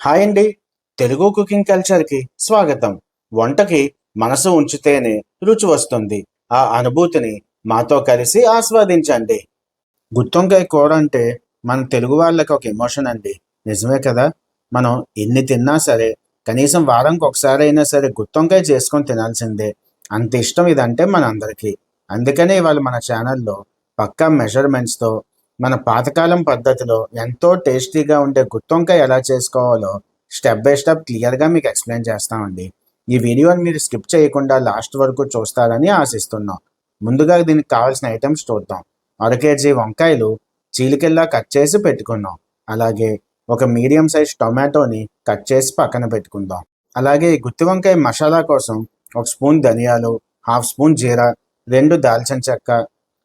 Hi అండి. Telugu cooking కల్చర్కి స్వాగతం. వంటకి మనసు ఉంచితేనే రుచి వస్తుంది. ఆ అనుభూతిని మాతో కలిసి ఆస్వాదించండి. గుత్తొంకాయ కూర అంటే మన తెలుగు వాళ్ళకి ఒక ఎమోషన్ అండి. నిజమే కదా? మనం ఎన్ని తిన్నా సరే కనీసం వారంకి ఒకసారి అయినా సరే గుత్తొంకాయ చేసుకొని తినాల్సిందే. అంత ఇష్టం ఇదంటే మన అందరికీ అందుకనే ఇవాళ మన ఛానల్లో పక్కా మెజర్మెంట్స్తో మన పాతకాలం పద్ధతిలో ఎంతో టేస్టీగా ఉండే గుత్తొంకాయ ఎలా చేసుకోవాలో స్టెప్ బై స్టెప్ క్లియర్గా మీకు ఎక్స్ప్లెయిన్ చేస్తామండి. ఈ వీడియోని మీరు స్కిప్ చేయకుండా లాస్ట్ వరకు చూస్తారని ఆశిస్తున్నాం. ముందుగా దీనికి కావాల్సిన ఐటమ్స్ చూద్దాం. అర కేజీ వంకాయలు చీలికెల్లా కట్ చేసి పెట్టుకున్నాం. అలాగే ఒక మీడియం సైజ్ టొమాటోని కట్ చేసి పక్కన పెట్టుకుందాం. అలాగే ఈ గుత్తి వంకాయ మసాలా కోసం ఒక స్పూన్ ధనియాలు హాఫ్ స్పూన్ జీరా రెండు దాల్చిన చెక్క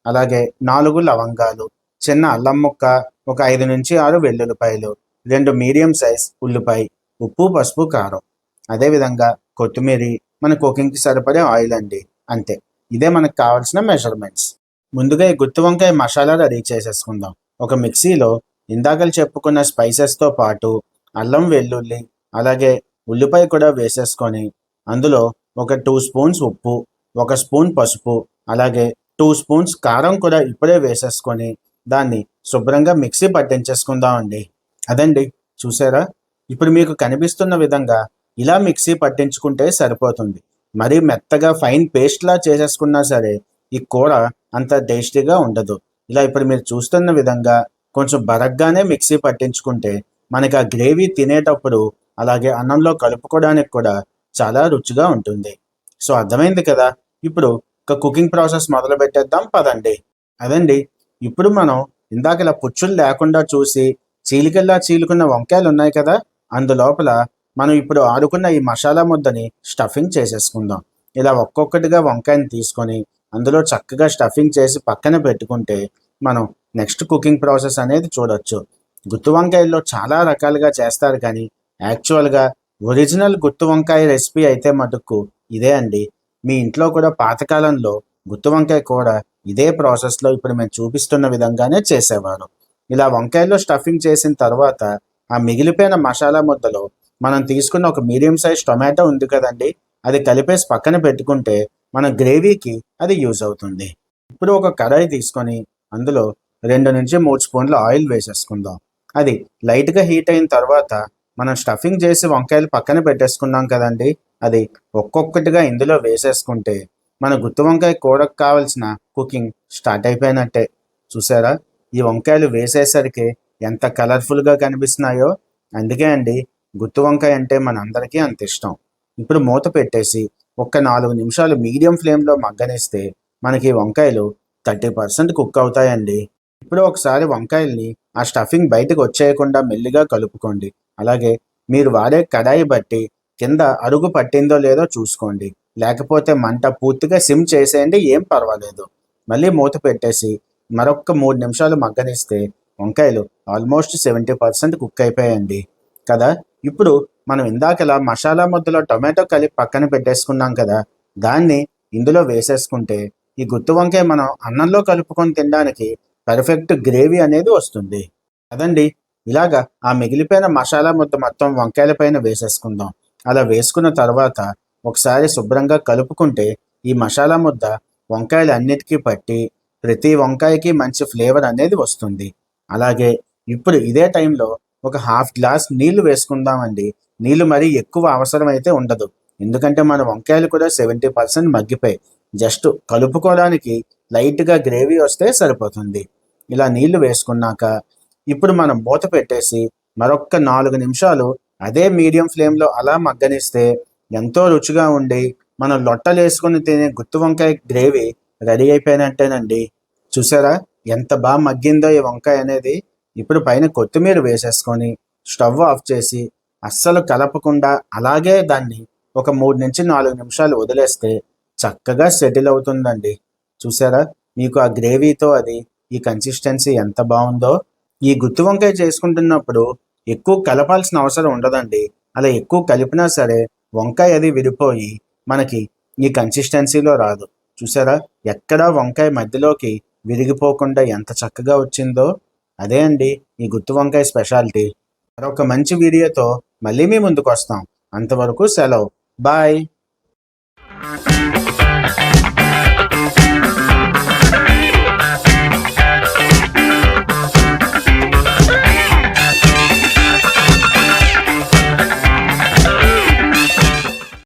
అలాగే నాలుగు లవంగాలు చిన్న అల్లం ముక్క ఒక ఐదు నుంచి ఆరు వెల్లుల్లిపాయలు రెండు మీడియం సైజ్ ఉల్లిపాయ ఉప్పు పసుపు కారం. అదేవిధంగా కొత్తిమీర మన కుకింగ్కి సరిపడే ఆయిల్ అండి. అంతే. ఇదే మనకు కావాల్సిన మెజర్మెంట్స్. ముందుగా ఈ గుత్తి వంకాయ మసాలా రెడీ చేసేసుకుందాం. ఒక మిక్సీలో ఇందాకలు చెప్పుకున్న స్పైసెస్తో పాటు అల్లం వెల్లుల్లి అలాగే ఉల్లిపాయ కూడా వేసేసుకొని అందులో ఒక టూ స్పూన్స్ ఉప్పు ఒక స్పూన్ పసుపు అలాగే టూ స్పూన్స్ కారం కూడా ఇప్పుడే వేసేసుకొని దాన్ని శుభ్రంగా మిక్సీ పట్టించేసుకుందామండి. అదండి చూసారా? ఇప్పుడు మీకు కనిపిస్తున్న విధంగా ఇలా మిక్సీ పట్టించుకుంటే సరిపోతుంది. మరీ మెత్తగా ఫైన్ పేస్ట్లా చేసేసుకున్నా సరే ఈ కూర అంత టేస్టీగా ఉండదు. ఇలా ఇప్పుడు మీరు చూస్తున్న విధంగా కొంచెం బరగ్గానే మిక్సీ పట్టించుకుంటే మనకి ఆ గ్రేవీ తినేటప్పుడు అలాగే అన్నంలో కలుపుకోవడానికి కూడా చాలా రుచిగా ఉంటుంది. సో అర్థమైంది కదా? ఇప్పుడు ఒక కుకింగ్ ప్రాసెస్ మొదలు పెట్టేద్దాం పదండి. అదండి ఇప్పుడు మనం ఇందాక ఇలా పుచ్చులు లేకుండా చూసి చీలికల్లా చీలుకున్న వంకాయలు ఉన్నాయి కదా అందులోపల మనం ఇప్పుడు ఆడుకున్న ఈ మసాలా ముద్దని స్టఫింగ్ చేసేసుకుందాం. ఇలా ఒక్కొక్కటిగా వంకాయని తీసుకొని అందులో చక్కగా స్టఫింగ్ చేసి పక్కన పెట్టుకుంటే మనం నెక్స్ట్ కుకింగ్ ప్రాసెస్ అనేది చూడొచ్చు. గుత్తి వంకాయల్లో చాలా రకాలుగా చేస్తారు కానీ యాక్చువల్గా ఒరిజినల్ గుత్తి వంకాయ రెసిపీ అయితే మటుకు ఇదే అండి. మీ ఇంట్లో కూడా పాతకాలంలో గుత్తి వంకాయ కూర ఇదే ప్రాసెస్లో ఇప్పుడు మేము చూపిస్తున్న విధంగానే చేసేవారు. ఇలా వంకాయలో స్టఫింగ్ చేసిన తర్వాత ఆ మిగిలిపోయిన మసాలా ముద్దలో మనం తీసుకున్న ఒక మీడియం సైజ్ టొమాటో ఉంది కదండి అది కలిపేసి పక్కన పెట్టుకుంటే మన గ్రేవీకి అది యూజ్ అవుతుంది. ఇప్పుడు ఒక కడాయి తీసుకొని అందులో రెండు నుంచి మూడు స్పూన్ల ఆయిల్ వేసేసుకుందాం. అది లైట్గా హీట్ అయిన తర్వాత మనం స్టఫింగ్ చేసి వంకాయలు పక్కన పెట్టేసుకున్నాం కదండి అది ఒక్కొక్కటిగా ఇందులో వేసేసుకుంటే మన గుత్తి వంకాయ కూరకు కావలసిన కుకింగ్ స్టార్ట్ అయిపోయినట్టే. చూసారా? ఈ వంకాయలు వేసేసరికి ఎంత కలర్ఫుల్గా కనిపిస్తున్నాయో. అందుకే అండి గుత్తి వంకాయ అంటే మనందరికీ అంత ఇష్టం. ఇప్పుడు మూత పెట్టేసి ఒక్క నాలుగు నిమిషాలు మీడియం ఫ్లేమ్లో మగ్గనిస్తే మనకి వంకాయలు థర్టీ పర్సెంట్ కుక్ అవుతాయండి. ఇప్పుడు ఒకసారి వంకాయల్ని ఆ స్టఫింగ్ బయటకు వచ్చేయకుండా మెల్లిగా కలుపుకోండి. అలాగే మీరు వాడే కడాయి బట్టి కింద అడుగు పట్టిందో లేదో చూసుకోండి. లేకపోతే మంట పూర్తిగా సిమ్ చేసేయండి ఏం పర్వాలేదు. మళ్ళీ మూత పెట్టేసి మరొక మూడు నిమిషాలు మగ్గనిస్తే వంకాయలు ఆల్మోస్ట్ సెవెంటీ పర్సెంట్ కుక్ అయిపోయాయండి. కదా? ఇప్పుడు మనం ఇందాకలా మసాలా ముద్దలో టొమాటో కలిపి పక్కన పెట్టేసుకున్నాం కదా దాన్ని ఇందులో వేసేసుకుంటే ఈ గుత్తి వంకాయ మనం అన్నంలో కలుపుకొని తినడానికి పర్ఫెక్ట్ గ్రేవీ అనేది వస్తుంది. అదండి ఇలాగా ఆ మిగిలిపోయిన మసాలా ముద్ద మొత్తం వంకాయల పైన వేసేసుకుందాం. అలా వేసుకున్న తర్వాత ఒకసారి శుభ్రంగా కలుపుకుంటే ఈ మసాలా ముద్ద వంకాయలు అన్నిటికీ పట్టి ప్రతి వంకాయకి మంచి ఫ్లేవర్ అనేది వస్తుంది. అలాగే ఇప్పుడు ఇదే టైంలో ఒక హాఫ్ గ్లాస్ నీళ్ళు వేసుకుందామండి. నీళ్ళు మరీ ఎక్కువ అవసరం అయితే ఉండదు. ఎందుకంటే మన వంకాయలు కూడా సెవెంటీ పర్సెంట్ మగ్గిపోయి జస్ట్ కలుపుకోవడానికి లైట్గా గ్రేవీ వస్తే సరిపోతుంది. ఇలా నీళ్ళు వేసుకున్నాక ఇప్పుడు మనం మూత పెట్టేసి మరొక్క నాలుగు నిమిషాలు అదే మీడియం ఫ్లేమ్లో అలా మగ్గనిస్తే ఎంతో రుచిగా ఉండి మనం లొట్టలు వేసుకుని తినే గుత్తి వంకాయ గ్రేవీ రెడీ అయిపోయినట్టేనండి. చూసారా? ఎంత బాగా మగ్గిందో ఈ వంకాయ అనేది. ఇప్పుడు పైన కొత్తిమీర వేసేసుకొని స్టవ్ ఆఫ్ చేసి అస్సలు కలపకుండా అలాగే దాన్ని ఒక మూడు నుంచి నాలుగు నిమిషాలు వదిలేస్తే చక్కగా సెటిల్ అవుతుందండి. చూసారా? మీకు ఆ గ్రేవీతో అది ఈ కన్సిస్టెన్సీ ఎంత బాగుందో. ఈ గుత్తి వంకాయ చేసుకుంటున్నప్పుడు ఎక్కువ కలపాల్సిన అవసరం ఉండదండి. అలా ఎక్కువ కలిపినా సరే వంకాయ అది విడిపోయి మనకి ఈ కన్సిస్టెన్సీలో రాదు. చూసారా? ఎక్కడా వంకాయ మధ్యలోకి విరిగిపోకుండా ఎంత చక్కగా వచ్చిందో. అదే అండి ఈ గుత్తి వంకాయ స్పెషాలిటీ మరొక మంచి వీడియోతో మళ్ళీ మీ ముందుకు వస్తాం. అంతవరకు సెలవు. బాయ్.